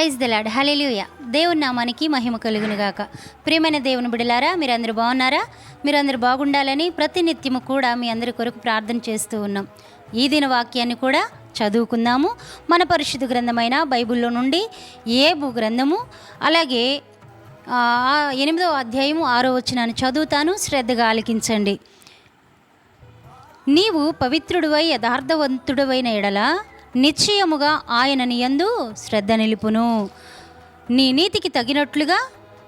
Praise the Lord hallelujah దేవుని నామానికి మహిమ కలుగునుగాక. ప్రియమైన దేవుని బిడలారా మీరందరూ బాగున్నారా? మీరందరూ బాగుండాలని ప్రతినిత్యము కూడా మీ అందరి కొరకు ప్రార్థన చేస్తూ ఉన్నాం. ఈ దిన వాక్యాన్ని కూడా చదువుకుందాము. మన పరిశుద్ధ గ్రంథమైన బైబిల్లో నుండి ఏబు గ్రంథము అలాగే ఎనిమిదో అధ్యాయము ఆరో వచ్చినాన్ని చదువుతాను. శ్రద్ధగా ఆలకించండి. నీవు పవిత్రుడివై యథార్థవంతుడవైన ఎడల నిశ్చయముగా ఆయన యందు శ్రద్ధ నిలుపును. నీ నీతికి తగినట్లుగా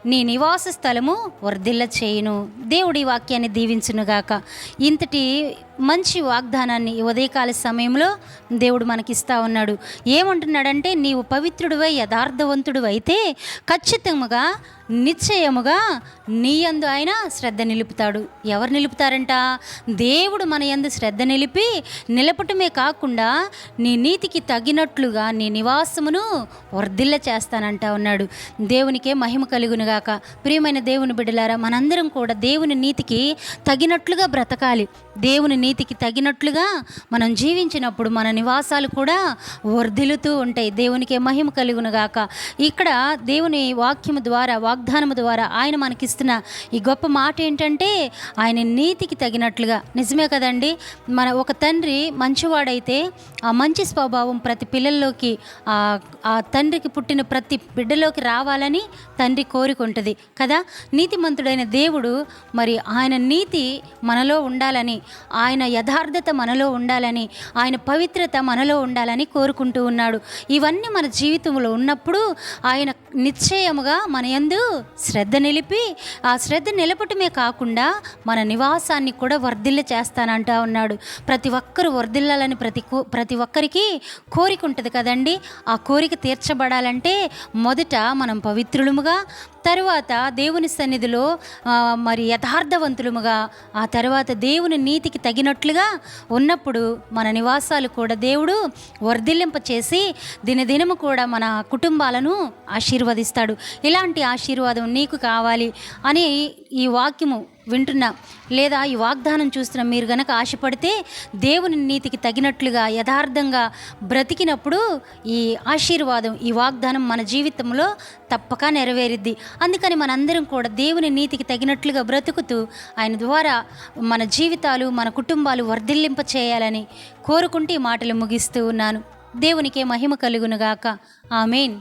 నీ నివాస స్థలము వర్ధిల్ల చేయును దేవుడి వాక్యాన్ని దీవించునుగాక ఇంతటి మంచి వాగ్దానాన్ని ఉదయకాల సమయంలో దేవుడు మనకిస్తా ఉన్నాడు. ఏమంటున్నాడంటే నీవు పవిత్రుడివై యథార్థవంతుడు అయితే ఖచ్చితంగా నిశ్చయముగా నీ యందు ఆయన శ్రద్ధ నిలుపుతాడు. ఎవరు నిలుపుతారంట? దేవుడు మన యందు శ్రద్ధ నిలిపి నిలపటమే కాకుండా నీ నీతికి తగినట్లుగా నీ నివాసమును వర్ధిల్ల చేస్తానంటా ఉన్నాడు దేవునికే మహిమ కలుగునుగాక. ప్రియమైన దేవుని బిడ్డలారా మనందరం కూడా దేవుని నీతికి తగినట్లుగా బ్రతకాలి. దేవుని నీతికి తగినట్లుగా మనం జీవించినప్పుడు మన నివాసాలు కూడా వర్ధిల్లుతూ ఉంటాయి. దేవునికే మహిమ కలుగునుగాక. ఇక్కడ దేవుని వాక్యము ద్వారా వాగ్దానము ద్వారా ఆయన మనకిస్తున్న ఈ గొప్ప మాట ఏంటంటే ఆయన నీతికి తగినట్లుగా. నిజమే కదండి? మన ఒక తండ్రి మంచివాడైతే ఆ మంచి స్వభావం ప్రతి పిల్లల్లోకి ఆ తండ్రికి పుట్టిన ప్రతి బిడ్డలోకి రావాలని తండ్రి కోరుకుంటుంది. కదా? నీతిమంతుడైన దేవుడు మరి ఆయన నీతి మనలో ఉండాలని ఆయన యథార్థత మనలో ఉండాలని ఆయన పవిత్రత మనలో ఉండాలని కోరుకుంటూ ఉన్నాడు. ఇవన్నీ మన జీవితంలో ఉన్నప్పుడు ఆయన నిశ్చయముగా మన యందు శ్రద్ధ నిలిపి ఆ శ్రద్ధ నిలపటమే కాకుండా మన నివాసాన్ని కూడా వర్ధిల్ల చేస్తానంటా ఉన్నాడు. ప్రతి ఒక్కరు వర్ధిల్లాలని ప్రతి కో- ప్రతి ఒక్కరికి కోరిక ఉంటుంది కదండి. ఆ కోరిక తీర్చబడాలంటే మొదట మనం పవిత్రులముగా తరువాత దేవుని సన్నిధిలో మరి యథార్థవంతులముగా ఆ తర్వాత దేవుని నీతికి తగినట్లుగా ఉన్నప్పుడు మన నివాసాలు కూడా దేవుడు వర్ధిల్లింప చేసి దినదినము కూడా మన కుటుంబాలను ఆశీర్వదిస్తాడు. ఇలాంటి ఆశీర్వాదం నీకు కావాలి అని ఈ వాక్యము వింటున్నా లేదా ఈ వాగ్దానం చూస్తున్న మీరు గనక ఆశపడితే దేవుని నీతికి తగినట్లుగా యథార్థంగా బ్రతికినప్పుడు ఈ ఆశీర్వాదం ఈ వాగ్దానం మన జీవితంలో తప్పక నెరవేరిద్ది. అందుకని మనందరం కూడా దేవుని నీతికి తగినట్లుగా బ్రతుకుతూ ఆయన ద్వారా మన జీవితాలు మన కుటుంబాలు వర్ధిల్లింప చేయాలని కోరుకుంటూ ఈ మాటలు ముగిస్తూ ఉన్నాను. దేవునికే మహిమ కలుగునుగాక. ఆమెన్.